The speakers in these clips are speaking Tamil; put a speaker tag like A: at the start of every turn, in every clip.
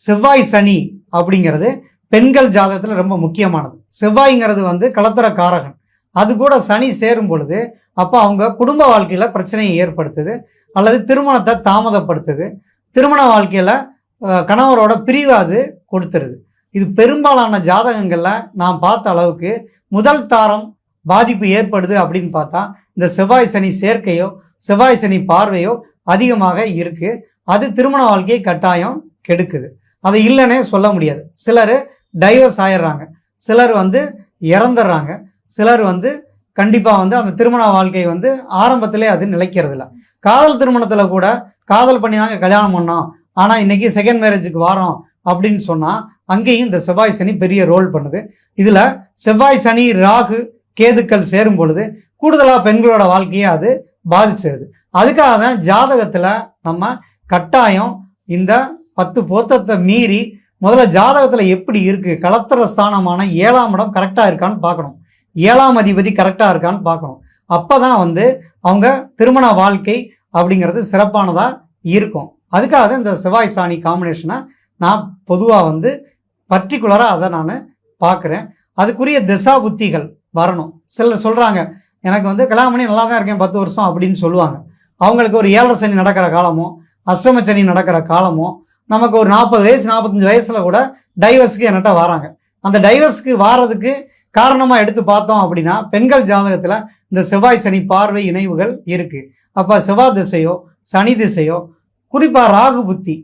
A: செவ்வாய் சனி அப்படிங்கிறது பெண்கள் ஜாதகத்தில் ரொம்ப முக்கியமானது. செவ்வாய்ங்கிறது வந்து கலத்தர காரகன் அது கூட சனி சேரும் பொழுது அப்போ அவங்க குடும்ப வாழ்க்கையில் பிரச்சனையை ஏற்படுத்துது அல்லது திருமணத்தை தாமதப்படுத்துது. திருமண வாழ்க்கையில் கணவரோட பிரிவு அது கொடுத்துருது. இது பெரும்பாலான ஜாதகங்களில் நான் பார்த்த அளவுக்கு முதல் தாரம் பாதிப்பு ஏற்படுது அப்படின்னு பார்த்தா இந்த செவ்வாய் சனி சேர்க்கையோ செவ்வாய் சனி பார்வையோ அதிகமாக இருக்குது அது திருமண வாழ்க்கையை கட்டாயம் கெடுக்குது. அது இல்லைன்னே சொல்ல முடியாது. சிலர் டைவர்ஸ் ஆயிடுறாங்க. சிலர் வந்து இறந்துடுறாங்க. சிலர் வந்து கண்டிப்பாக வந்து அந்த திருமண வாழ்க்கை வந்து ஆரம்பத்திலே அது நிலைக்கிறது இல்லை காதல் திருமணத்தில் கூட காதல் பண்ணி தாங்க கல்யாணம் பண்ணோம். ஆனால் இன்றைக்கி செகண்ட் மேரேஜுக்கு வரோம் அப்படின்னு சொன்னால் அங்கேயும் இந்த செவ்வாய் சனி பெரிய ரோல் பண்ணுது. இதில் செவ்வாய் சனி ராகு கேதுக்கள் சேரும் பொழுது கூடுதலாக பெண்களோட வாழ்க்கையை அது பாதிச்சிருது. அதுக்காக தான் ஜாதகத்தில் நம்ம கட்டாயம் இந்த பத்து பொருத்தத்தை மீறி முதல்ல ஜாதகத்தில் எப்படி இருக்குது கலத்தர ஸ்தானமான ஏழாம் இடம் கரெக்டாக இருக்கான்னு பார்க்கணும். ஏழாம் அதிபதி கரெக்டாக இருக்கான்னு பார்க்கணும். அப்போ தான் வந்து அவங்க திருமண வாழ்க்கை அப்படிங்கிறது சிறப்பானதாக இருக்கும். அதுக்காக தான் இந்த செவ்வாய் சாணி காம்பினேஷனை நான் பொதுவாக வந்து பர்டிகுலராக அதை நான் பார்க்குறேன். அதுக்குரிய திசா புத்திகள் வரணும். சிலர் சொல்கிறாங்க எனக்கு வந்து கல்யாணம் பண்ணி நல்லா தான் இருக்கேன் பத்து வருஷம் அப்படின்னு சொல்லுவாங்க. அவங்களுக்கு ஒரு ஏழரை சனி நடக்கிற காலமோ அஷ்டம சனி நடக்கிற காலமோ நமக்கு ஒரு நாற்பது வயசு நாற்பத்தஞ்சு வயசில் கூட டைவர்ஸுக்கு என்கிட்ட வராங்க. அந்த டைவர்ஸ்க்கு வாரதுக்கு காரணமாக எடுத்து பார்த்தோம் அப்படின்னா பெண்கள் ஜாதகத்தில் இந்த செவ்வாய் சனி பார்வை இணைவுகள் இருக்குது அப்போ செவ்வாய் திசையோ சனி திசையோ குறிப்பாக ராகு புத்தி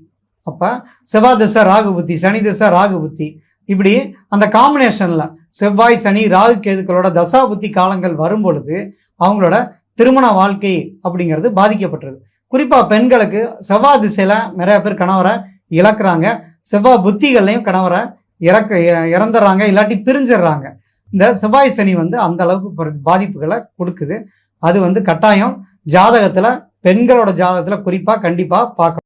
A: அப்போ செவ்வாய் திசை ராகு புத்தி சனி திசை ராகு புத்தி இப்படி அந்த காம்பினேஷனில் செவ்வாய் சனி ராகு கேதுக்களோட தசா புத்தி காலங்கள் வரும் பொழுது அவங்களோட திருமண வாழ்க்கை அப்படிங்கிறது பாதிக்கப்பட்டிருக்கு. குறிப்பாக பெண்களுக்கு செவ்வாய் திசையில் நிறைய பேர் கணவரை இழக்கிறாங்க. செவ்வாய் புத்திகள்லையும் கணவரை இறக்க இறந்துடுறாங்க இல்லாட்டி பிரிஞ்சிடுறாங்க. இந்த செவ்வாய் சனி வந்து அந்த அளவுக்கு பாதிப்புகளை கொடுக்குது. அது வந்து கட்டாயம் ஜாதகத்தில் பெண்களோட ஜாதகத்தில் குறிப்பாக கண்டிப்பாக பார்க்கணும்.